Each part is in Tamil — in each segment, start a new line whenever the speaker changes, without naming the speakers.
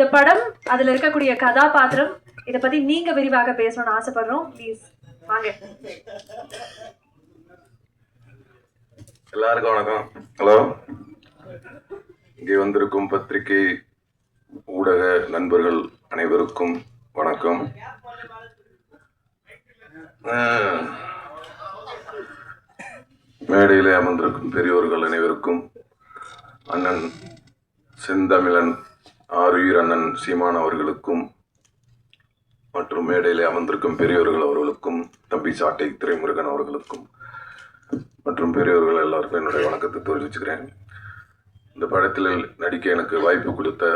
இந்த படம் அதுல இருக்கக்கூடிய கதாபாத்திரம் இத பத்தி நீங்க விரிவாக பேசணும்னு ஆசைப்படுறோம். ப்ளீஸ் வாங்க.
எல்லாருக்கும் வணக்கம். ஹலோ இங்கே வந்திருக்கும் பத்திரிகை ஊடக நண்பர்கள் அனைவருக்கும் வணக்கம். மேடையிலே அமர்ந்திருக்கும் பெரியோர்கள் அனைவருக்கும் அண்ணன் செந்தமிழன் ஆருயிர் அண்ணன் சீமான் அவர்களுக்கும் மற்றும் மேடையிலே அமர்ந்திருக்கும் பெரியவர்கள் அவர்களுக்கும் தம்பி சாட்டை துரைமுருகன் அவர்களுக்கும் மற்றும் பெரியவர்கள் எல்லாருக்கும் என்னுடைய வணக்கத்தை தெரிவிச்சுக்கிறேன். இந்த படத்தில் நடிக்க எனக்கு வாய்ப்பு கொடுத்த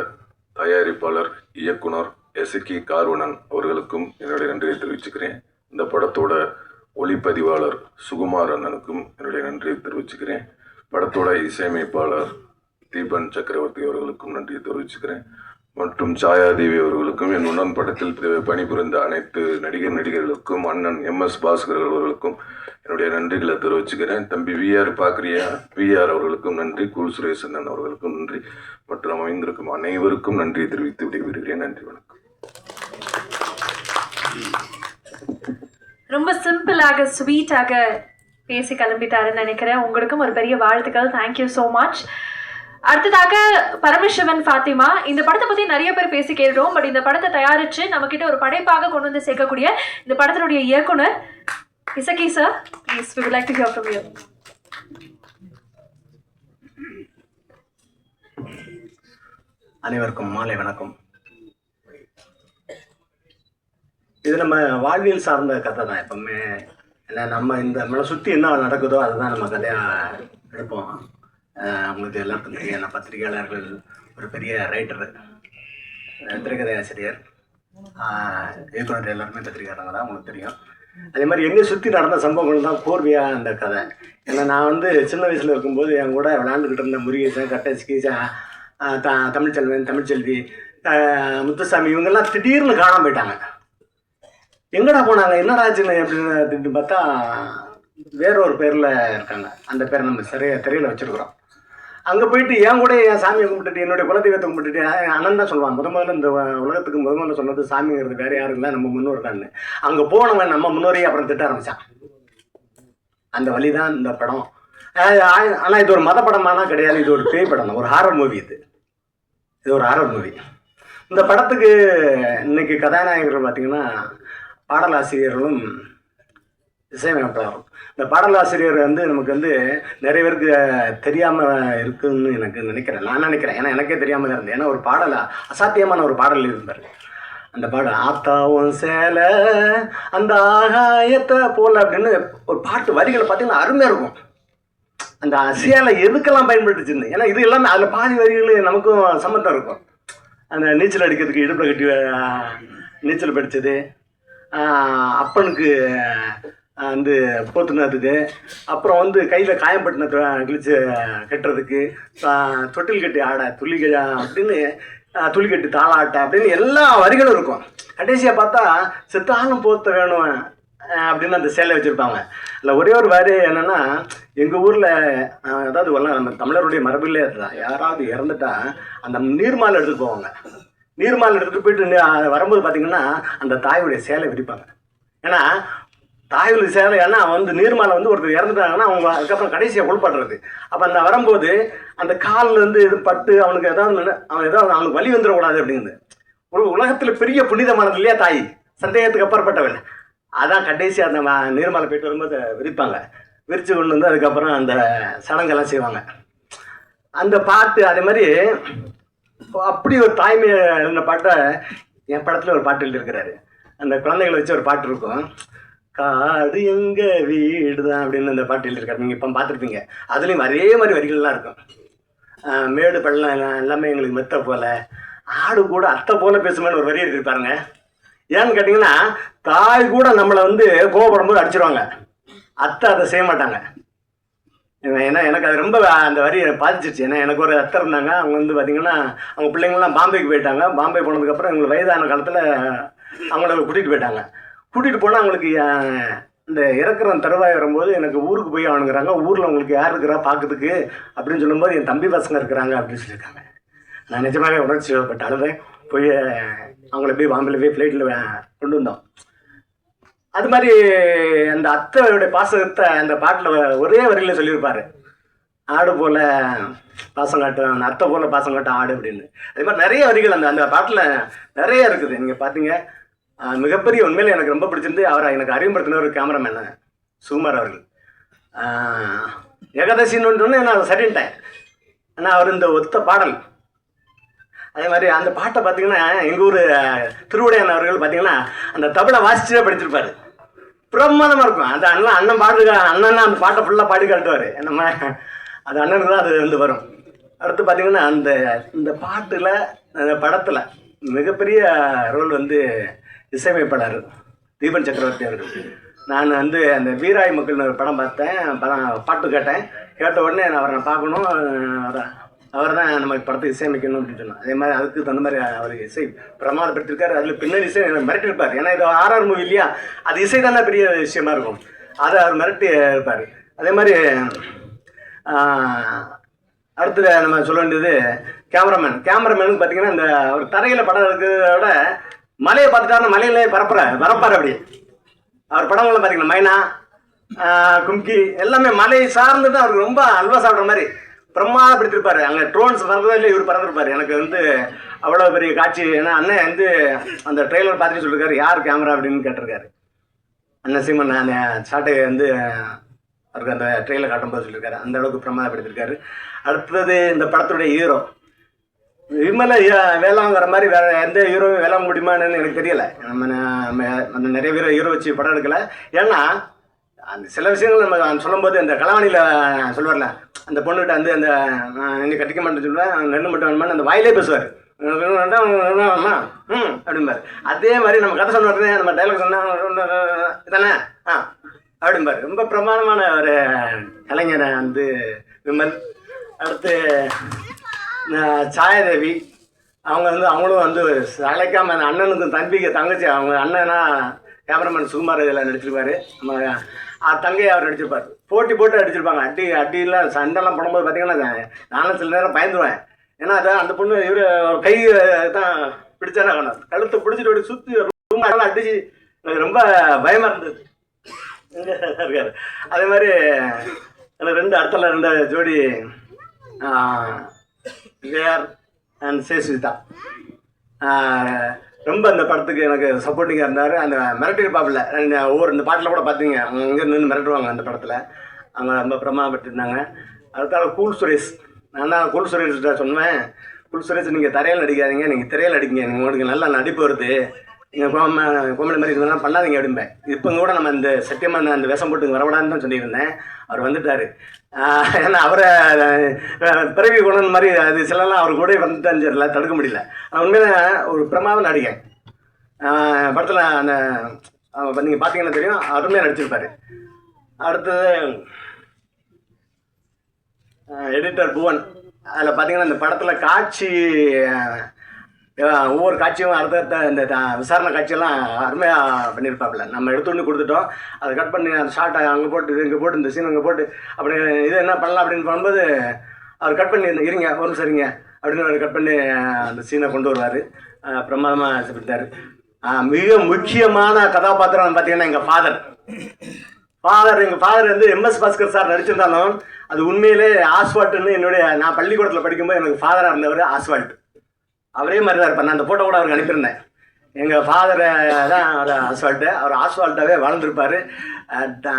தயாரிப்பாளர் இயக்குனர் எசக்கி கார்வணன் அவர்களுக்கும் என்னுடைய நன்றியை தெரிவிச்சுக்கிறேன். இந்த படத்தோட ஒளிப்பதிவாளர் சுகுமார் அண்ணனுக்கும் என்னுடைய நன்றியை தெரிவிச்சுக்கிறேன். படத்தோட இசையமைப்பாளர் தீபன் சக்கரவர்த்தி அவர்களுக்கும் நன்றியை தெரிவிச்சுக்கிறேன். மற்றும் சாயாதேவி அவர்களுக்கும் என் உடன் படத்தில் பணிபுரிந்த அனைத்து நடிகர் நடிகர்களுக்கும் அண்ணன் எம் எஸ் பாஸ்கர் அவர்களுக்கும் என்னுடைய நன்றிகளை தெரிவிச்சுக்கிறேன். தம்பி விஆர் பாக்ரியா விஆர் அவர்களுக்கும் நன்றி குல் சுரேஷ் அண்ணன் அவர்களுக்கும் நன்றி மற்றும் அமைந்திருக்கும் அனைவருக்கும் நன்றியை தெரிவித்து விடைபெறுகிறேன். நன்றி வணக்கம்.
ரொம்ப சிம்பிளாக ஸ்வீட்டாக பேசி கிளம்பிட்டாருன்னு நினைக்கிறேன். உங்களுக்கும் ஒரு பெரிய வாழ்த்துக்கள். தேங்க்யூ ஸோ மச் அடுத்ததாக பரமசிவன் ஃபாத்திமா. இந்த படத்தை பத்தி நிறைய பேர் பேசி கேள்றோம் பட் இந்த படத்தை தயாரிச்சு நம்ம கிட்ட ஒரு படைப்பாக கொண்டு வந்து சேர்க்கக்கூடிய இந்த படத்தினுடைய இயக்குனர் Isakki sir please we like to hear from you
அனைவருக்கும் மாலை வணக்கம். இது நம்ம வாழ்வியல் சார்ந்த கதை தான் எப்பவுமே. இல்லை நம்ம இந்த நம்மளை சுற்றி என்ன நடக்குதோ அதுதான் நம்ம கதையாக எடுப்போம். அஹ் உங்களுக்கு எல்லாருக்கும் தெரியும். நான் பத்திரிகையாளர்கள் ஒரு பெரிய ரைட்டர் திரைக்கதை ஆசிரியர். இயக்குனர் எல்லாருமே பத்திரிகையாளங்க தான் உங்களுக்கு தெரியும். அதே மாதிரி என்னை சுற்றி நடந்த சம்பவங்கள் தான் கோர்வையாக அந்த கதை. ஏன்னா நான் வந்து சின்ன வயசில் இருக்கும்போது என் கூட விளையாண்டுக்கிட்டு இருந்த முருகேசன் கட்டஸ்கி ஆஹ் த தமிழ்ச்செல்வன் தமிழ்ச்செல்வி முத்துசாமி இவங்கெல்லாம் திடீர்னு காணாம போயிட்டாங்க. எங்கடா போனாங்க? என்னடா ஆச்சுன்னு அப்படின்னு பார்த்தா வேற ஒரு பேரில் இருக்காங்க. அந்த பேரை நம்ம சரியாக திரையில் வச்சுருக்குறோம். அங்கே போயிட்டு என் கூட என் சாமியை கும்பிட்டுட்டு என்னுடைய குலதெய்வத்தை கும்பிட்டுட்டு அண்ணன் தான் சொல்லுவான் முத முதல்ல இந்த உலகத்துக்கு முத முதல்ல சொன்னது சாமிங்கிறது வேற யாரும் இல்லை நம்ம முன்னோர் தான் அங்கே போனவன் நம்ம முன்னோரையே அப்புறம் திட்ட ஆரம்பிச்சான். அந்த வழி தான் இந்த படம். ஆனால் இது ஒரு மத படமானா கிடையாது இது ஒரு பேய் படம் தான் ஒரு ஹாரர் மூவி இது. இது ஒரு ஹாரர் மூவி இந்த படத்துக்கு இன்னைக்கு கதாநாயகர்கள் பார்த்தீங்கன்னா பாடலாசிரியர்களும் இசையமைப்பாளரும் இந்த பாடலாசிரியர் வந்து நமக்கு வந்து நிறைய பேருக்கு தெரியாமல் இருக்குன்னு எனக்கு நினைக்கிறேன். நான் நினைக்கிறேன்? ஏன்னா எனக்கே தெரியாமல் தான் இருந்தேன். ஏன்னா ஒரு பாடலை அசாத்தியமான ஒரு பாடல் இருந்தார் அந்த பாடல் ஆத்தாவும் சேலை அந்த ஆகாயத்தை போல அப்படின்னு ஒரு பாட்டு வரிகளை பார்த்தீங்கன்னா அருமையாக இருக்கும். அந்த சேலை எதுக்கெல்லாம் பயன்பட்டுச்சுன்னு ஏன்னா இது எல்லாமே அதில் பாதி வரிகள் நமக்கும் சம்மந்தம் இருக்கும். அந்த நீச்சல் அடிக்கிறதுக்கு இடுப்பில் கட்டி நீச்சல் படித்தது அப்பனுக்கு வந்து போத்துனதுக்கு அப்புறம் வந்து கையில் காயம்பட்டின கிழிச்சு கட்டுறதுக்கு தொட்டில் கட்டி ஆட துள்ளி அப்படின்னு துளிக்கட்டு துள்ளி கட்டி தாளாட்ட அப்படின்னு எல்லா வரிகளும் இருக்கும். கடைசியாக பார்த்தா செத்தாலும் போத்த வேணும் அப்படின்னு அந்த சேலை வச்சுருப்பாங்க. இல்லை ஒரே ஒரு வரி என்னென்னா எங்கள் ஊரில் அதாவது நம்ம தமிழருடைய மரபிலே இருந்தால் யாராவது இறந்துட்டா அந்த நீர்மாலை எடுத்துட்டு போவாங்க. நீர்மாலை எடுத்துகிட்டு போயிட்டு வரும்போது பார்த்தீங்கன்னா அந்த தாயுடைய சேலை விரிப்பாங்க. ஏன்னா தாயுடைய சேலை ஏன்னா வந்து நீர்மாலை வந்து ஒருத்தர் இறந்துட்டாங்கன்னா அவங்க அதுக்கப்புறம் கடைசியாக உள்படுறது. அப்போ அந்த வரும்போது அந்த காலில் இருந்து இது பட்டு அவனுக்கு ஏதாவது அவன் ஏதாவது அவனுக்கு வலி வந்துடக்கூடாது அப்படிங்குது. ஒரு உலகத்தில் பெரிய புனிதமானது இல்லையா தாய்? சந்தேகத்துக்கு அப்பாற்பட்டவள் அதான் கடைசியாக அந்த நீர்மலை போயிட்டு வரும்போது விரிப்பாங்க. விரித்து கொண்டு வந்து அதுக்கப்புறம் அந்த சடங்கெல்லாம் செய்வாங்க. அந்த பாட்டு அதே மாதிரி அப்படி ஒரு தாய்மை எழுந்த பாட்டை என் படத்தில் ஒரு பாட்டு எழுதியிருக்கிறாரு. அந்த குழந்தைகளை வச்சு ஒரு பாட்டு இருக்கும். காடு எங்க வீடு தான் அப்படின்னு அந்த பாட்டு எழுதியிருக்காரு. நீங்கள் இப்போ பார்த்துருப்பீங்க. அதுலேயும் அதே மாதிரி வரிகள்லாம் இருக்கும். மேடு பள்ளம் எல்லாம் எல்லாமே எங்களுக்கு மெத்த போல. ஆடு கூட அத்தை போல பேசுமேன்னு ஒரு வரி எழுதியிருப்பாருங்க ஏன்னு கேட்டிங்கன்னா தாய் கூட நம்மளை வந்து கோவப்படும் போது அடிச்சிருவாங்க. அத்தை அதை செய்ய மாட்டாங்க. ஏன்னா எனக்கு அது ரொம்ப அந்த வரி பாதிச்சிருச்சு. ஏன்னா எனக்கு ஒரு அத்தை இருந்தாங்க. அவங்க வந்து பார்த்தீங்கன்னா அவங்க பிள்ளைங்கள்லாம் பாம்பேக்கு போயிட்டாங்க. பாம்பே போனதுக்கப்புறம் எங்களுக்கு வயதான காலத்தில் அவங்கள கூட்டிகிட்டு போயிட்டாங்க. கூட்டிகிட்டு போனால் அவங்களுக்கு இந்த இறக்குற தருவாய் வரும்போது எனக்கு ஊருக்கு போய் அவனுங்கிறாங்க ஊரில் உங்களுக்கு யார் இருக்கிறா பார்க்கறதுக்கு அப்படின்னு சொல்லும்போது என் தம்பி பசங்க இருக்கிறாங்க அப்படின்னு சொல்லியிருக்காங்க. நான் நிஜமாகவே உணர்ச்சி பட்டு அழுதேன் போய் அவங்கள போய் பாம்பேல போய் ஃப்ளைட்டில் கொண்டு வந்தோம். அது மாதிரி அந்த அத்தையோடைய பாசகத்தை அந்த பாட்டில் ஒரே வரியில் சொல்லியிருப்பார். ஆடு போல் பாசம் காட்டும் அந்த அத்தை போல் பாசம் காட்டும் ஆடு அப்படின்னு. அதே மாதிரி நிறைய வரிகள் அந்த அந்த பாட்டில் நிறைய இருக்குது. நீங்கள் பார்த்தீங்க மிகப்பெரிய உண்மையில் எனக்கு ரொம்ப பிடிச்சிருந்து அவரை எனக்கு அறிமுகப்படுத்தின ஒரு கேமராமேன் சுகுமார் அவர்கள். ஏகாதசின்னு நான் சரின்ட்டேன். ஆனால் அவர் இந்த ஒத்த பாடல் அதே மாதிரி அந்த பாட்டை பார்த்தீங்கன்னா எங்கள் ஊர் திருவுடையான் அவர்கள் பார்த்தீங்கன்னா அந்த தபலை வாசிச்சுட்டே படிச்சிருப்பார். பிரமாதமாக இருக்கும். அந்த அண்ணன் அண்ணன் பாட்டு அண்ணன் அந்த பாட்டை ஃபுல்லாக பாடி காட்டுவார். நம்ம அது அண்ணனுக்கு தான் அது வந்து வரும். அடுத்து பார்த்தீங்கன்னா அந்த இந்த பாட்டில் அந்த படத்தில் மிகப்பெரிய ரோல் வந்து இசையமைப்பாளர் தீபன் சக்கரவர்த்தி அவர்கள் நான் வந்து அந்த வீராய் மக்கள்னு ஒரு படம் பார்த்தேன். படம் பாட்டு கேட்டேன். கேட்ட உடனே நான் அவரை நான் பார்க்கணும். அவரை அவர் தான் நம்ம படத்தை இசையமைக்கணும் அப்படின்னு சொன்னோம் அதே மாதிரி அதுக்கு தகுந்த மாதிரி அவர் இசை பிரமாதப்படுத்திருக்காரு. அதில் பின்னணி இசை மிரட்டிருப்பார் ஏன்னா இது ஆர்ஆர் மூவி இல்லையா? அது இசை தானே பெரிய விஷயமா இருக்கும். அதை அவர் மிரட்டி இருப்பார். அதே மாதிரி அடுத்தது அடுத்து நம்ம சொல்ல வேண்டியது கேமராமேன். கேமராமேனுக்கு பார்த்தீங்கன்னா இந்த அவர் தரையில் படம் இருக்கிறத விட மலையை பார்த்துட்டாருன்னா மலையிலே பரப்புற பரப்பார் அப்படி. அவர் படங்கள்லாம் பார்த்தீங்கன்னா மைனா கும்கி எல்லாமே மலை சார்ந்து தான் அவருக்கு ரொம்ப அல்வா சாப்பிட்ற மாதிரி. பிரமாதப்படுத்திருப்பாரு அங்கே ட்ரோன்ஸ் பறந்ததே இல்லை இவர் பறந்துருப்பார். எனக்கு வந்து அவ்வளோ பெரிய காட்சி. ஏன்னா அண்ணன் வந்து அந்த ட்ரெய்லர் பார்த்துட்டு சொல்லியிருக்காரு யார் கேமரா அப்படின்னு கேட்டிருக்காரு. அண்ணன் சீமன் அந்த ஷாட்டை வந்து அவருக்கு அந்த ட்ரெயிலில் காட்டும்போது சொல்லியிருக்காரு அந்த அளவுக்கு பிரமாதப்படுத்திருக்காரு அடுத்தது இந்த படத்துடைய ஹீரோ விமல வேளாங்கிற மாதிரி வேற எந்த ஹீரோவும் வேளாங்க முடியுமான்னு எனக்கு தெரியல. நம்ம நம்ம அந்த நிறைய பேர் ஹீரோ வச்சு படம் எடுக்கல. ஏன்னா அந்த சில விஷயங்கள் நம்ம சொல்லும்போது அந்த கலவாணியில் சொல்லுவார்ல அந்த பொண்ணுகிட்ட வந்து அந்த நீ கட்டிக்க மாட்டேன்னு சொல்லுவேன் நெல் மட்டும் வேணுமான்னு அந்த வாயிலே பேசுவார். ம் அப்படிம்பாரு. அதே மாதிரி நம்ம கதை சொன்ன உடனே நம்ம டைலாக் சொன்னா தானே ஆ அப்படிம்பாரு. ரொம்ப பிரமாதமான ஒரு கலைஞரை வந்து விமல். அடுத்து சாயாதேவி அவங்க வந்து அவங்களும் வந்து அழைக்காம அந்த அண்ணனுக்கும் தம்பிக்கு தங்கச்சி அவங்க அண்ணனா கேமராமேன் சுகுமார் இதில் நடிச்சிருப்பாரு. நம்ம தங்கை அவர் நடிச்சிருப்பார். போட்டி போட்டு அடிச்சிருப்பாங்க. அடி அடியெல்லாம் சண்டைலாம் போடும்போது பார்த்தீங்கன்னா நானும் சில நேரம் பயந்துருவேன். ஏன்னா அதான் அந்த பொண்ணு இவர் கை தான் பிடிச்சானே வேணும் கழுத்தை பிடிச்சிட்டு அப்படி சுற்றி ரொம்ப அடிச்சு எனக்கு ரொம்ப பயமாக இருந்தது. இருக்காரு. அதே மாதிரி எனக்கு ரெண்டு அடுத்தல ரெண்டு ஜோடி வேர் அண்ட் சேஸ்விதா ரொம்ப அந்த படத்துக்கு எனக்கு சப்போர்ட்டிங்காக இருந்தார். அந்த மிரட்டி பாப்பில் ஒவ்வொரு இந்த பாட்டில் கூட பார்த்தீங்க அவங்க இங்கே நின்று மிரட்டுவாங்க அந்த படத்தில். அவங்க ரொம்ப பிரமாதப்பட்டிருந்தாங்க. அடுத்தால கூல் சுரேஷ். நான் தான் கூல் சுரேஷ்கிட்ட சொன்னேன். கூல் சுரேஷ் நீங்கள் தரையில் நடிக்காதீங்க. நீங்கள் திரையில் நடிக்கீங்க நீங்கள் உங்களுக்கு நல்லா நடிப்பு வருது. நீங்கள் கோம கோமலை மாதிரி இதெல்லாம் பண்ணாதீங்க அப்படிம்பேன். இப்போ கூட நம்ம இந்த சத்தியமாக அந்த விஷம் போட்டு இங்க வரவிடான்னு தான் சொல்லியிருந்தேன். அவர் வந்துட்டார். ஏன்னா அவரை பிறவி குணன் மாதிரி அது சிலலாம் அவர் கூட வந்துட்டான்னு தெரியல தடுக்க முடியல. ஆனா உண்மையில ஒரு பிரமாத நடிகை படத்தில் அந்த நீங்கள் பார்த்தீங்கன்னா தெரியும் அருமையாக நடிச்சிருப்பாரு. அடுத்தது எடிட்டர் புவன். அதில் பார்த்தீங்கன்னா இந்த படத்தில் காட்சி ஒவ்வொரு காட்சியும் அடுத்த இந்த விசாரணை காட்சியெல்லாம் அருமையாக பண்ணியிருப்பாப்புல. நம்ம எடுத்து கொடுத்துட்டோம். அதை கட் பண்ணி அந்த ஷார்ட்டை அங்கே போட்டு இது இங்கே போட்டு இந்த சீன் அங்கே போட்டு அப்படி இது என்ன பண்ணலாம் அப்படின்னு பண்ணும்போது அவர் கட் பண்ணி இருங்க ஒரு சரிங்க அப்படின்னு அவர் கட் பண்ணி அந்த சீனை கொண்டு வருவார். பிரமாதமாக செஞ்சார் மிக முக்கியமான கதாபாத்திரம் பார்த்தீங்கன்னா எங்கள் ஃபாதர் ஃபாதர் எங்கள் ஃபாதர் வந்து எம்எஸ் பாஸ்கர் சார் நடிச்சிருந்தாலும் அது உண்மையிலே ஆஸ்வால்ட்டுன்னு என்னுடைய நான் பள்ளிக்கூடத்தில் படிக்கும்போது எனக்கு ஃபாதராக இருந்தவர் ஆஸ்வால்ட் அவரே மாதிரி தான் இருப்பார். நான் அந்த ஃபோட்டோ கூட அவருக்கு அனுப்பியிருந்தேன். எங்கள் ஃபாதரை தான் அவர் ஆஸ்வால்ட்டு அவர் ஆஸ்வால்ட்டாகவே வாழ்ந்துருப்பார்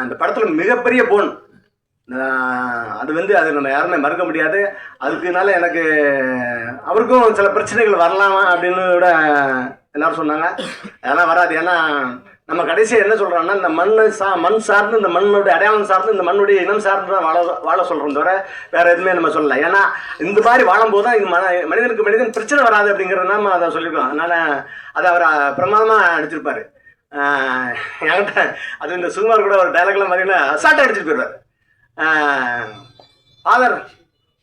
அந்த படத்தில் மிகப்பெரிய போன் அது வந்து அது நம்ம யாருமே மறக்க முடியாது. அதுக்குனால எனக்கு அவருக்கும் சில பிரச்சனைகள் வரலாமா அப்படின்னு கூட எல்லாரும் சொன்னாங்க. அதெல்லாம் வராது. ஏன்னா நம்ம கடைசியாக என்ன சொல்கிறோம்னா இந்த மண் சா மண் சார்ந்து இந்த மண்ணுடைய அடையாளம் சார்ந்து இந்த மண்ணுடைய இனம் சார்ந்து தான் வாழ வாழ சொல்கிறோம் தவிர வேறு எதுவுமே நம்ம சொல்லலை. ஏன்னா இந்த மாதிரி வாழும்போது தான் இது மன மனிதனுக்கு மனிதன் பிரச்சனை வராது அப்படிங்கிறத நம்ம அதை சொல்லியிருக்கோம் அதனால் அதை அவர் பிரமாதமாக அடிச்சிருப்பார் என்கிட்ட அது இந்த சுகுமார் கூட ஒரு டைலாக்லாம் பார்த்தீங்கன்னா அசால்ட்டாக அடிச்சிட்டு போயிடுவார் ஃபாதர்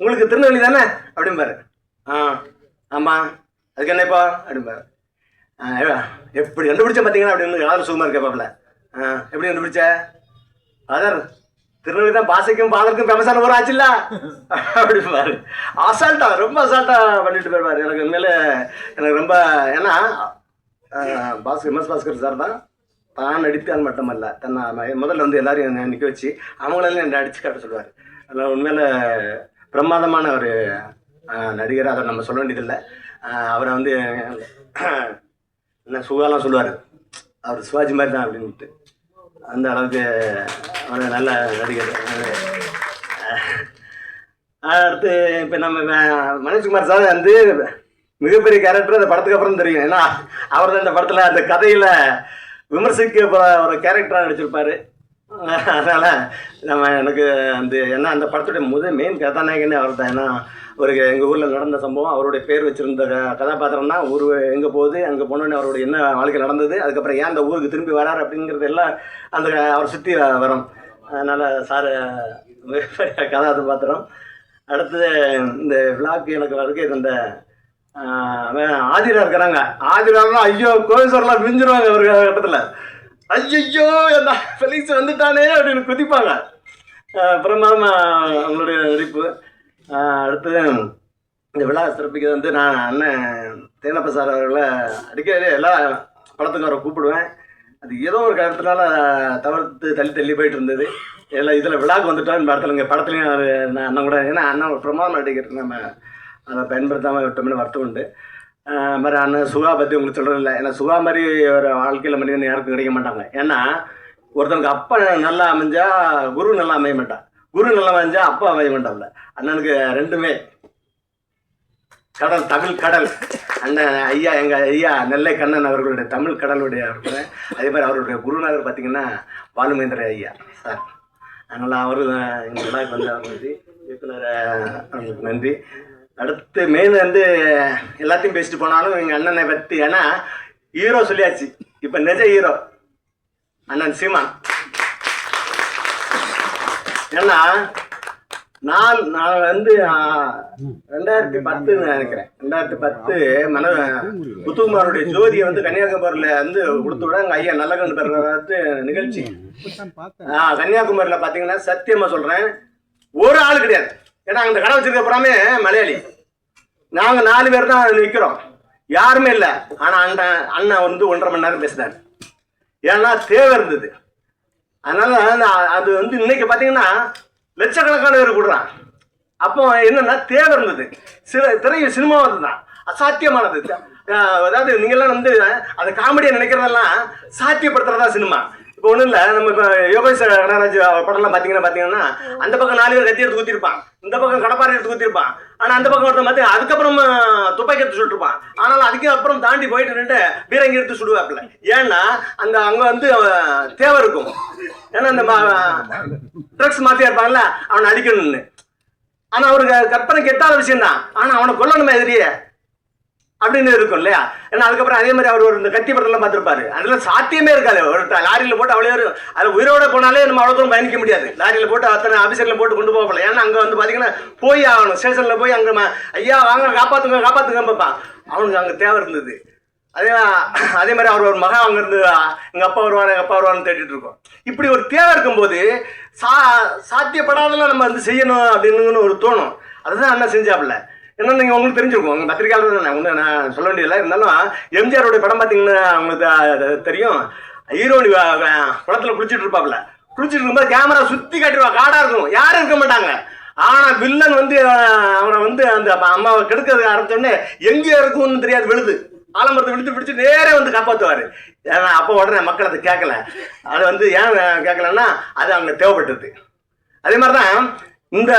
உங்களுக்கு திருநெல்வேலி தானே? அப்படிம்பாரு. ஆ ஆமாம் அதுக்கு என்னப்பா இப்போ? அப்படிம்பாரு. எப்படி கண்டுபிடிச்ச பார்த்தீங்கன்னா அப்படின்னு யாரும் சுகமாக கேட்பாப்புல ஆ எப்படி கண்டுபிடிச்ச? ஃபாதர் திருநெல்வேலி தான் பாசைக்கும் பாதருக்கும் ஃபேமஸான ஊர் ஆச்சுல்ல? அப்படிம்பாரு அசால்ட்டா ரொம்ப அசால்ட்டா பண்ணிட்டு போயிருப்பாரு. எனக்கு உண்மையில எனக்கு ரொம்ப ஏன்னா பாஸ்கர் எம்எஸ் பாஸ்கர் சார் தான் தான் நடித்தான் மட்டுமல்ல. தன்னை முதல்ல வந்து எல்லாரையும் என்னை நிற்க வச்சு அவங்களெல்லாம் என்னை அடிச்சு காட்ட சொல்லுவார். அதில் உண்மையில பிரமாதமான ஒரு நடிகர் அதை நம்ம சொல்ல வேண்டியதில்லை. அவரை வந்து என்ன சுகாலாம் சொல்லுவார். அவர் சிவாஜி மாதிரி தான் அப்படின்ட்டு அந்த அளவுக்கு அவர் நல்ல நடிகர். அடுத்து இப்போ நம்ம மனோஜ்குமார் சார் வந்து மிகப்பெரிய கேரக்டர் அந்த படத்துக்கு அப்புறம் தெரியும். ஏன்னா அவர் தான் இந்த படத்தில் அந்த கதையில் விமர்சிக்க ஒரு கேரக்டராக நடிச்சிருப்பார். அதனால் நம்ம எனக்கு அந்த ஏன்னா அந்த படத்துடைய முதல் மெயின் கதாநாயகனே அவர் தான் ஏன்னா ஒரு எங்கள் ஊரில் நடந்த சம்பவம் அவருடைய பேர் வச்சுருந்த கதாபாத்திரம் தான் ஊர் எங்கே போகுது அங்கே போனோன்னு அவருடைய என்ன வாழ்க்கை நடந்தது அதுக்கப்புறம் ஏன் அந்த ஊருக்கு திரும்பி வராரு அப்படிங்கிறது எல்லாம் அந்த அவரை சுற்றி வரும். அதனால் சார் கதாபாத்திரம். அடுத்தது இந்த விழாக்கு எனக்கு வருகை இந்த ஆதிரா இருக்கிறாங்க. ஆதிராலாம் ஐயோ கோவிசர்லாம் மிஞ்சிருவாங்க ஒரு கட்டத்தில். ஐயோ என்ன ஃபெலிக்ஸ் வந்துட்டானே அப்படின்னு குதிப்பாங்க. ஆஹ் அவங்களுடைய நடிப்பு. அடுத்து அடுத்தது இந்த விழா சிறப்பிக்கிறது வந்து நான் அண்ணன் தேனப்ப சார் அவர்களை அடிக்கடி எல்லா படத்துக்கும் அவரை கூப்பிடுவேன். அது ஏதோ ஒரு காரணத்தினால தவிர்த்து தள்ளி தள்ளி போயிட்டு இருந்தது. எல்லாம் இதில் விழாக்கு வந்துட்டோம் இந்த இடத்துல இங்கே படத்துலையும் அவர் நான் அண்ணன் கூட ஏன்னா அண்ணன் ஒரு பிரமாதம் நடிகர். நம்ம அதை பயன்படுத்தாமல் விட்டோம்னு வருத்தம் உண்டு. மாதிரி அண்ணன் சுகா பற்றி உங்களுக்கு சொல்கிறது இல்லை ஏன்னா சுகா மாதிரி ஒரு வாழ்க்கையில் மனிதன் யாருக்கும் கிடைக்க மாட்டாங்க. ஏன்னா ஒருத்தனுக்கு அப்பா நல்லா அமைஞ்சால் குரு நல்லா அமைய மாட்டான். குரு நல்லா அமைஞ்சால் அப்பா அமைய மாட்டான்ல அண்ணனுக்கு ரெண்டுமே. கடல் தமிழ் கடல். அண்ணன் ஐயா எங்கள் ஐயா நெல்லை கண்ணன் அவர்களுடைய தமிழ் கடலுடைய அதே மாதிரி அவருடைய குருநாதர் பார்த்தீங்கன்னா பாலுமேந்திர ஐயா சார். அதனால் அவர் எங்கள் விழாவுக்கு வந்து அவர் நன்றி. இயக்குனர் அவங்களுக்கு நன்றி. அடுத்து மெயின் வந்து எல்லாத்தையும் பேசிட்டு போனாலும் எங்கள் அண்ணனை பற்றி ஏன்னா ஹீரோ சொல்லியாச்சு. இப்போ நிஜ ஹீரோ அண்ணன் சீமான். ஏன்னா நான் நான் வந்து ரெண்டாயிரத்தி பத்துன்னு நினைக்கிறேன். ரெண்டாயிரத்தி பத்து மன முத்துக்குமாருடைய ஜோதியை வந்து கன்னியாகுமரியில் வந்து கொடுத்து விட எங்கள் ஐயா நல்லகண்டு பெறுறது நிகழ்ச்சி. ஆ கன்னியாகுமரியில் பார்த்தீங்கன்னா சத்தியமா சொல்கிறேன் ஒரு ஆள் கிடையாது. ஏன்னா அந்த கடை வச்சிருக்க புறாமே மலையாளி. நாங்கள் நாலு பேர் தான் நிற்கிறோம் யாருமே இல்லை. ஆனால் அண்ணன் அண்ணன் வந்து ஒன்றரை மணி நேரம் பேசினார். ஏன்னா தேவை இருந்தது. அதனால நான் அது வந்து இன்னைக்கு பார்த்தீங்கன்னா லட்சக்கணக்கான பேர் கொடுறான் அப்போ என்னன்னா தேவை இருந்தது. சில திரை சினிமா தான் அசாத்தியமானது. அதாவது நீங்களாம் வந்து அதை காமெடியை நினைக்கிறதெல்லாம் சாத்தியப்படுத்துறதா சினிமா. இப்போ ஒன்றும் இல்லை. நம்ம இப்போ யோகேஷ் கனராஜ் படம்லாம் பார்த்தீங்கன்னா பார்த்தீங்கன்னா அந்த பக்கம் நாலு பேர் கத்தி எடுத்து குத்திருப்பான். இந்த பக்கம் கடப்பாறை எடுத்து குத்திருப்பான். ஆனால் அந்த பக்கம் ஒருத்தன் பார்த்து அதுக்கப்புறம் துப்பாக்கி எடுத்து சுட்டுருப்பான். ஆனால் அதுக்கு அப்புறம் தாண்டி போயிட்டு நின்று பீரங்கி எடுத்து சுடுவாப்புல. ஏன்னா அந்த அங்கே வந்து தேவை இருக்கும். ஏன்னா அந்த ட்ரக்ஸ் மாஃபியா இருப்பாங்கல்ல அவனை அடிக்கணும்னு. ஆனால் அவருக்கு கற்பனை கெட்டாத விஷயம் தான் ஆனால் அவனை கொல்லணுமே எதிரியே? அப்படின்னு இருக்கும் இல்லையா? ஏன்னா அதுக்கப்புறம் அதே மாதிரி அவர் ஒரு இந்த கத்தி படத்தெல்லாம் பார்த்துருப்பாரு. அதெல்லாம் சாத்தியமே இருக்காது. ஒரு லாரியில் போட்டு அவ்வளோ ஒரு அதில் உயிரோட போனாலே நம்ம அவ்வளோ தூரம் பயணிக்க முடியாது. லாரியில் போட்டு அத்தனை ஆஃபீஸரில் போட்டு கொண்டு போகல ஏன்னா அங்கே வந்து பார்த்தீங்கன்னா போய் ஆகணும். ஸ்டேஷனில் போய் அங்கே ஐயா வாங்க காப்பாற்றுங்க காப்பாற்றுங்க பார்ப்பான். அவனுக்கு அங்கே தேவை இருந்தது. அதே அதே மாதிரி அவர் ஒரு மகா அங்கேருந்து எங்கள் அப்பா வருவார் எங்கள் அப்பா வருவான்னு தேடிட்டு இருக்கோம். இப்படி ஒரு தேவை இருக்கும்போது சா சாத்தியப்படாதெல்லாம் நம்ம வந்து செய்யணும் அப்படின்னு ஒரு தோணும். அதுதான் அண்ணன் செஞ்சாப்புல. ஏன்னா நீங்கள் உங்களுக்கு தெரிஞ்சிருக்கும். உங்கள் பத்திரிகையாளர் தானே. ஒன்று நான் சொல்ல வேண்டியதில்லை. இருந்தாலும் எம்ஜிஆருடைய படம் பார்த்தீங்கன்னா அவங்களுக்கு தெரியும். ஹீரோனி குளத்தில் குளிச்சுட்டு இருப்பாப்புல குளிச்சுட்டு இருக்கும்போது கேமரா சுற்றி காட்டிடுவா. காடாக இருக்கும். யாரும் இருக்க மாட்டாங்க. ஆனால் வில்லன் வந்து அவனை வந்து அந்த அம்மாவை கெடுக்கிறதுக்கு ஆரம்பித்தோடனே எங்கே இருக்கும்னு தெரியாது விழுது. ஆலமரத்தை விழுத்து பிடிச்சி நேரே வந்து காப்பாற்றுவார் ஏன்னா அப்போ உடனே மக்கள் அதை கேட்கல. அது வந்து ஏன் கேட்கலன்னா அது அவங்க தேவைப்பட்டது. அதே மாதிரி தான் இந்த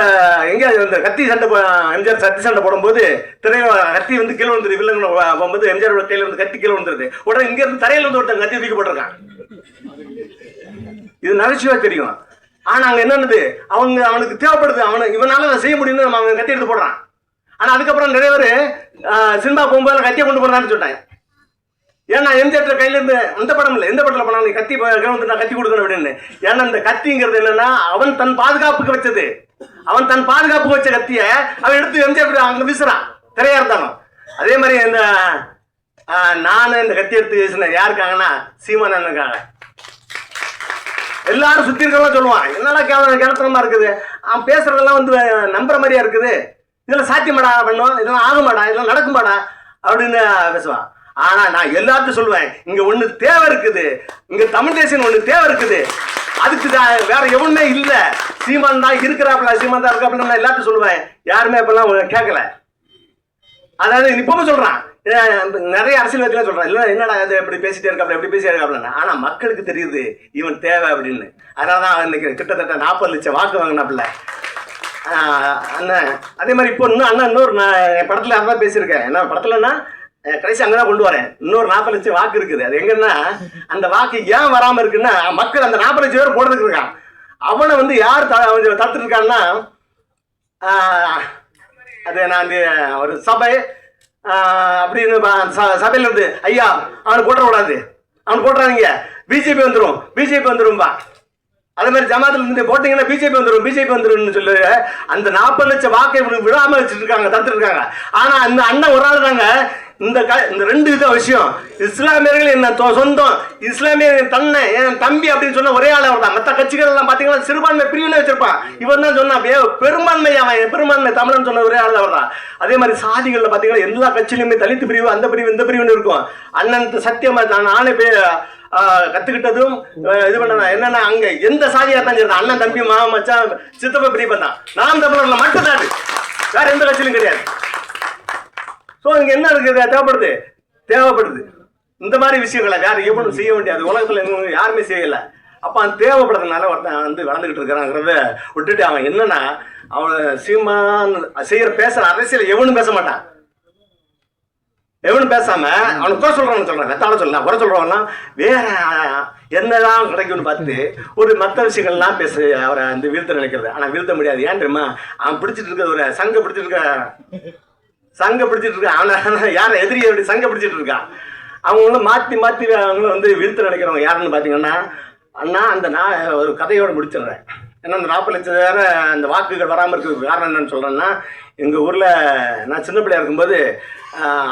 எங்கேயாவது இந்த கத்தி சண்டை போ- எம்ஜிஆர் கத்தி சண்டை போடும்போது திரையில கத்தி வந்து கீழே வந்துருது வில்லங்க போகும்போது எம்ஜிஆரோட கையில வந்து கத்தி கீழே வந்துருது உடனே இங்க இருந்து தரையில வந்து ஒருத்தன் கத்தி தூக்கி போட்டிருக்கான். இது நகைச்சுவா தெரியும். ஆனா அங்க என்னன்னு அவங்க அவனுக்கு தேவைப்படுது அவனு இவனால அதை செய்ய முடியும்னு நம்ம அவன் கத்தி எடுத்து போடுறான். ஆனா அதுக்கப்புறம் நிறைய பேர் சினிமா போகும்போது கத்தியை கொண்டு போடுறான்னு சொன்னாங்க ஏன்னா எம்ஜிஆர் கையில இருந்து அந்த படம் இல்லை எந்த படத்துல போனாலும் நீ கத்தி வந்து நான் கத்தி கொடுக்கணும் அப்படின்னு. ஏன்னா இந்த கத்திங்கிறது என்னன்னா அவன் தன் பாதுகாப்புக்கு வச்சது. அவன் தன் பாதுகாப்பு வச்ச கத்திய அவன் எடுத்து எப்படி அங்க வீசுறான்? திரையா இருந்தாலும் அதே மாதிரி இந்த நானும் இந்த கத்தி எடுத்து வீசினேன் யாருக்காங்கன்னா சீமான் அண்ணனுக்காக. எல்லாரும் சுத்தி இருக்கலாம் சொல்லுவான் என்னடா கேவல கிணத்தனமா இருக்குது? அவன் பேசுறதெல்லாம் வந்து நம்புற மாதிரியா இருக்குது? இதெல்லாம் சாத்தியமாடா பண்ணும் இதெல்லாம் ஆகுமாடா இதெல்லாம் நடக்குமாடா? அப்படின்னு பேசுவான். ஆனா நான் எல்லாத்தையும் சொல்லுவேன் இங்க ஒண்ணு தேவை இருக்குது. இங்க தமிழ் தேசியம் ஒண்ணு தேவை இருக்குது. அதுக்கு தான் வேற எவனுமே இல்லை. சீமான் தான் இருக்கிறாப்புல சீமான் தான் இருக்காப்ல நான் எல்லாத்தையும் சொல்லுவேன். யாருமே இப்பெல்லாம் கேட்கல. அதாவது இப்பவும் சொல்றான். நிறைய அரசியல்வாதிலாம் சொல்றான். இல்ல என்னடா இது இப்படி பேசிட்டே இருக்காப்ல எப்படி பேசிட்டே இருக்காப்ல ஆனா மக்களுக்கு தெரியுது இவன் தேவை அப்படின்னு. அதனால தான் இன்னைக்கு கிட்டத்தட்ட நாற்பது லட்சம் வாக்கு வாங்கினாப்புல. அண்ணன் அதே மாதிரி இப்போ இன்னும் அண்ணன் இன்னொரு நான் என் படத்துல அதான் பேசியிருக்கேன். என்ன படத்துலன்னா கடைசி அங்கே தான் கொண்டு வரேன். இன்னொரு நாற்பது லட்சம் வாக்கு இருக்குது. அது எங்கன்னா அந்த வாக்கு ஏன் வராம இருக்குன்னா மக்கள் அந்த நாற்பது லட்சம் பேர் போடுறதுக்கு இருக்கான் அவனை வந்து யார் த- தடுத்துட்டு அது நான் அந்த ஒரு சபை அப்படின்னு சபையில் சபையில இருந்து ஐயா அவனுக்கு போட்டக்கூடாது அவன் போட்டுறாதீங்க. பிஜேபி வந்துடும் பிஜேபி வந்துரும்பா அதே மாதிரி ஜமாத்துல இருந்து போட்டீங்கன்னா பிஜேபி வந்துடும் பிஜேபி வந்துரும்னு சொல்லி அந்த நாற்பது லட்சம் வாக்கை இவனுக்கு விடாம வச்சுட்டு இருக்காங்க ஆனா அந்த அண்ணன் ஒரு ஆள் தாங்க இந்த க இந்த ரெண்டு இதான் விஷயம். இஸ்லாமியர்கள் என்ன சொந்தம். இஸ்லாமியர்கள் தன்னை என் தம்பி அப்படின்னு சொன்ன ஒரே ஆள் அவர் தான் மற்ற கட்சிகள் எல்லாம் சிறுபான்மை பிரிவினை வச்சிருப்பான். இவன் தான் சொன்னான் அப்படியே பெரும்பான்மை அவன் பெரும்பான்மை தமிழன் சொன்ன ஒரே ஆள் அவர் தான் அதே மாதிரி சாதிகளில் பார்த்தீங்கன்னா எல்லா கட்சியிலுமே தலித்து பிரிவு அந்த பிரிவு இந்த பிரிவுன்னு இருக்கும். அண்ணன் சத்தியமா தான் நானே போய் கத்துக்கிட்டதும் இது பண்ண என்னன்னா அங்க எந்த சாதியா தான் சரி அண்ணன் தம்பி மாமா மச்சான் சித்தப்பா பெரியப்பன் தான். நாம் தமிழர்ல மட்டும் தான் வேற எந்த கட்சியிலும் கிடையாது. ஸோ இங்கே என்ன இருக்குது? தேவைப்படுது? தேவைப்படுது. இந்த மாதிரி விஷயங்களை வேற எவனும் செய்ய வேண்டியது உலகத்தில் யாருமே செய்யலை. அப்போ அந்த தேவைப்படுறதுனால ஒருத்தன் வந்து வளர்ந்துக்கிட்டு இருக்கிறாங்கிறத விட்டுட்டு அவன் என்னன்னா அவன் சீமான் செய்யற பேசுற அரசியல் எவனும் பேச மாட்டான். எவனும் பேசாம அவனை குறை சொல்றான் சொல்றான் வெத்தாலும் சொல்லலாம் குறை சொல்றவன்லாம் வேற என்னதான் கிடைக்கும்னு பார்த்து ஒரு மற்ற விஷயங்கள்லாம் பேசு அவரை வந்து வீழ்த்த நினைக்கிறது. ஆனா வீழ்த்த முடியாது. ஏன் தெரியுமா? அவன் பிடிச்சிட்டு இருக்க ஒரு சங்க பிடிச்சிட்டு இருக்க சங்க பிடிச்சிட்டு இருக்கான் அவனை யாரை எதிரியை அப்படி சங்க பிடிச்சிட்டு இருக்கான் வந்து மாற்றி மாற்றி அவங்கள வந்து வீழ்த்த நினைக்கிறவங்க யாருன்னு பார்த்தீங்கன்னா அண்ணா அந்த நான் ஒரு கதையோடு முடிச்சிடுறேன். ஏன்னா அந்த நாற்பது லட்சம் வேற அந்த வாக்குகள் வராமல் இருக்கிறதுக்கு காரணம் என்னன்னு சொல்கிறேன்னா எங்கள் ஊரில் நான் சின்ன பிள்ளையா இருக்கும்போது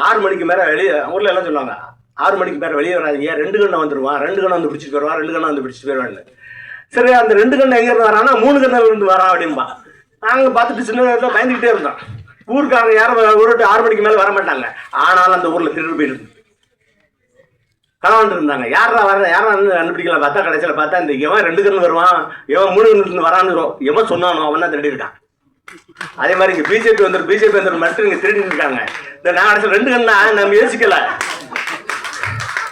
ஆறு மணிக்கு மேலே வெளியே ஊரில் எல்லாம் சொல்லுவாங்க ஆறு மணிக்கு மேலே வெளியே வராதிங்க ரெண்டு கண்ணை வந்துடுவான் ரெண்டு கண்ணை வந்து பிடிச்சிட்டு போயிடுவான் ரெண்டு கண்ணை வந்து பிடிச்சிட்டு போயிடுவான்னு. சரி அந்த ரெண்டு கண்ணை எங்கேருந்து வரான்னா மூணு கண்ணில் இருந்து வரான் அப்படின்பா நாங்கள் பார்த்துட்டு சின்ன பயந்துக்கிட்டே இருந்தோம். ஊருக்காரங்க யாரும் ஒரு ஆறு மணிக்கு மேல வர மாட்டாங்க. ஆனாலும் அந்த ஊர்ல திருட்டு போயிட்டு இருக்கு இருந்தாங்க. யாரா வர யாரா வந்து கண்டுபிடிக்கலாம்? பார்த்தா கடைசியில் பார்த்தா இந்த எவன் ரெண்டு கண்ணு வருவான். எவன் மூணு கண்ணு இருந்து வரான்னு எவன் சொன்னானோ? அவன் தான் திருடி இருக்கான் அதே மாதிரி இங்க பிஜேபி வந்துடும் பிஜேபி வந்துடும் மட்டும் இங்க திருடி இருக்காங்க இந்த நான் கடைசியில் ரெண்டு கண்ணா? நம்ம யோசிக்கல.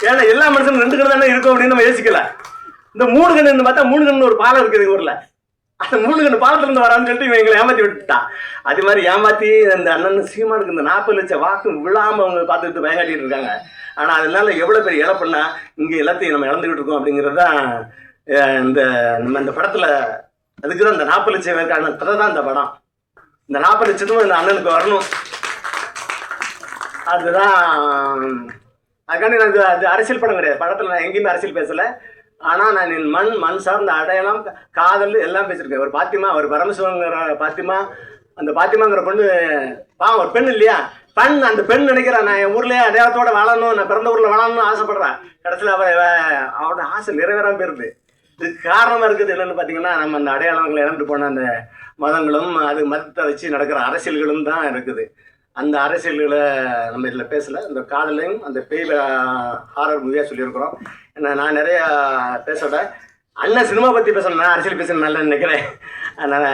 ஏன்னா எல்லா மனுஷனும் ரெண்டு கண்ணு தானே இருக்கும் அப்படின்னு நம்ம யோசிக்கல. இந்த மூணு கண்ணு பார்த்தா மூணு கண்ணு ஒரு பாலம் இருக்குது எங்க ஊர்ல. அந்த மூணு பாலத்துல இருந்து வரான்னு சொல்லிட்டு இவன் எங்களை ஏமாத்தி விட்டுட்டான் அது மாதிரி ஏமாத்தி அந்த அண்ணன் சீமானுக்கு இந்த நாற்பது லட்சம் வாக்கு விழாம அவங்க பார்த்துட்டு பயங்காட்டிட்டு இருக்காங்க. ஆனா அதனால எவ்வளவு பெரிய இழப்புன்னா இங்க எல்லாத்தையும் நம்ம இழந்துகிட்டு இருக்கோம் அப்படிங்கிறது தான் இந்த நம்ம இந்த படத்துல அதுக்கு தான் இந்த நாற்பது லட்சம் பேருக்கான கதை தான் இந்த படம். இந்த நாற்பது லட்சத்தும் இந்த அண்ணனுக்கு வரணும். அதுதான் அதுக்காண்டி நான் அது அரசியல் படம் கிடையாது. படத்தில் நான் எங்கேயுமே அரசியல் பேசலை. ஆனால் நான் என் மண் மண் சார்ந்த அடையாளம் காதல் எல்லாம் பேசியிருக்கேன். ஒரு பாத்திமா ஒரு பரமசிவங்கிற பாத்திமா அந்த பாத்திமாங்கிற பொண்ணு பாவம் ஒரு பெண் இல்லையா? பெண் அந்த பெண் நினைக்கிறான் நான் என் ஊர்லேயே அடையாளத்தோட வாழணும் நான் பிறந்த ஊரில் வாழணும்னு ஆசைப்படுறேன் கடைசியில் அவ அவ- ஆசை நிறைவேறாம போயிருது. இதுக்கு காரணமாக இருக்குது என்னென்னு பார்த்தீங்கன்னா நம்ம அந்த அடையாளங்களை இழந்து போன அந்த மதங்களும் அது மதத்தை வச்சு நடக்கிற அரசியல்களும் தான் இருக்குது. அந்த அரசியல்களை நம்ம இதில் பேசல. இந்த காதலையும் அந்த பேய் ஹாரர் மூவியாக சொல்லியிருக்கிறோம். ஏன்னா நான் நிறைய பேசல. அண்ணன் சினிமா பற்றி பேசணும். நான் அரசியல் பேசணும் நல்லா நினைக்கிறேன். அதனால்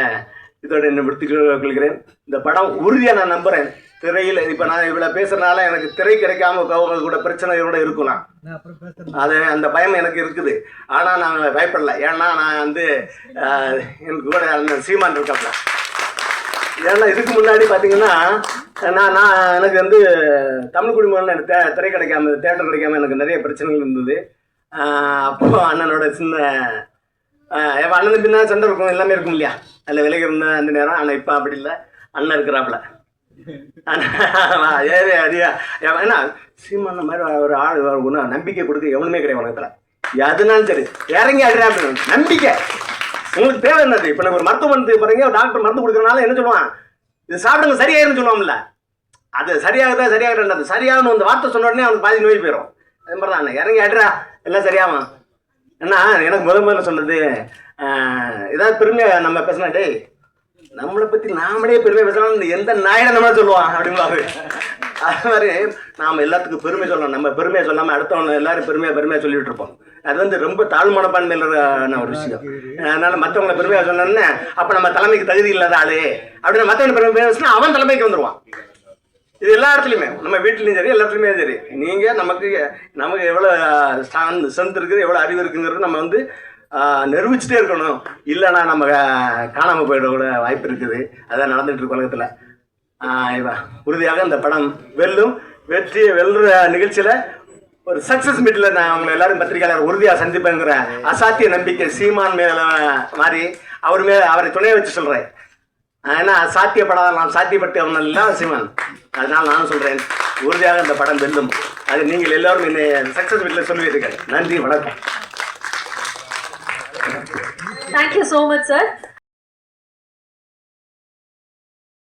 இதோட என்ன விடுத்து கொள்கிறேன் இந்த படம் உறுதியாக நான் நம்புகிறேன் திரையில் இப்போ நான் இவ்வளோ பேசுறதுனால எனக்கு திரை கிடைக்காம கூட பிரச்சனை கூட இருக்கலாம் அது அந்த பயம் எனக்கு இருக்குது. ஆனால் நான் பயப்படல. ஏன்னா நான் வந்து எனக்கு கூட அந்த சீமான் இருக்காப்ல. ஏன்னா இதுக்கு முன்னாடி பார்த்தீங்கன்னா நான் நான் எனக்கு வந்து தமிழ் குடிமகன் எனக்கு தே திரை கிடைக்காம தேட்டர் கிடைக்காம எனக்கு நிறைய பிரச்சனைகள் இருந்தது. அப்போ அண்ணனோட சின்ன ஆஹ் என் அண்ணன் பின்னா சண்டை இருக்கும் எல்லாமே இருக்கும் இல்லையா? அதில் விலகி இருந்த அந்த நேரம் ஆனால் இப்போ அப்படி இல்லை. அண்ணன் இருக்கிறாப்புல. ஆனா, ஏறி அடியா. ஏன்னா சீமான மாதிரி ஒரு ஆள் ஒன்றும் நம்பிக்கை கொடுக்க எவனுமே கிடையாது உலகத்தில். எதுனாலும் சரி இறங்கி அடிறா அப்படின்னு நம்பிக்கை. உங்களுக்கு தேவை என்னது? இப்போ நம்ம ஒரு மருத்துவமனை பாருங்க ஒரு டாக்டர் மருந்து கொடுக்குறனால என்ன சொல்லுவான்? இது சாப்பிடுங்க சரியாயிருன்னு சொல்லுவோம்ல அது சரியாகுதா அது சரியாகணும் அந்த வார்த்தை சொன்ன உடனே அவனுக்கு பாதி நோய் போயிடும் அது மாதிரி தான் இறங்கி ஆடுறா எல்லாம் சரியாகும் ஏன்னா எனக்கு முதல் முதல்ல சொன்னது ஏதாவது பெருமையாக நம்ம பேசினா டேய் நம்மளை பற்றி நாமளே பெருமை பேசலாம் எந்த நாயிட நம்மள சொல்லுவான் அப்படிங்களாவே அது மாதிரி நாம் எல்லாத்துக்கும் பெருமை சொல்லணும். நம்ம பெருமையை சொல்லாமல் அடுத்தவங்க எல்லாரும் பெருமையாக பெருமையாக சொல்லிகிட்டு இருப்போம். அது வந்து ரொம்ப தாழ்மனப்பான்மையிலான ஒரு விஷயம். அதனால மற்றவங்களை பெருமையாக சொன்னோன்னே அப்போ நம்ம தலைமைக்கு தகுதி இல்லாத ஆளு. அப்படின்னு மற்றவங்க பெருமை பேசினா அவன் தலைமைக்கு வந்துடுவான் இது எல்லா இடத்துலையுமே. நம்ம வீட்லையும் சரி எல்லா இடத்துலையுமே சரி. நீங்கள் நமக்கு நமக்கு எவ்வளோ ஸ்ட்ராங் ஸ்ட்ரென்த் இருக்குது எவ்வளோ அறிவு இருக்குங்கிறது நம்ம வந்து நிரூபிச்சுட்டே இருக்கணும். இல்லைன்னா நம்ம காணாமல் போயிட கூட வாய்ப்பு இருக்குது. அதான் நடந்துட்டு இருக்கு உலகத்தில். உறுதியாக இந்த படம் வெல்லும். வெற்றி வெல்ற நிகழ்ச்சியில் ஒரு சக்ஸஸ் மீட்டில் நான் அவங்க எல்லாரும் பத்திரிகையாளர் உறுதியாக சந்திப்பேங்கிற அசாத்திய நம்பிக்கை சீமான் மேல மாதிரி அவர் மேல அவரை துணையை வச்சு சொல்கிறேன் ஏன்னா சாத்தியப்படாத நான் சாத்தியப்பட்டு அவன் எல்லாம் சீமான். அதனால் நானும் சொல்கிறேன் உறுதியாக இந்த படம் வெல்லும். அது நீங்கள் எல்லாரும் என்னை சக்ஸஸ் மீட்ல சொல்லுவீர்கள். நன்றி வணக்கம்.
Thank you so much sir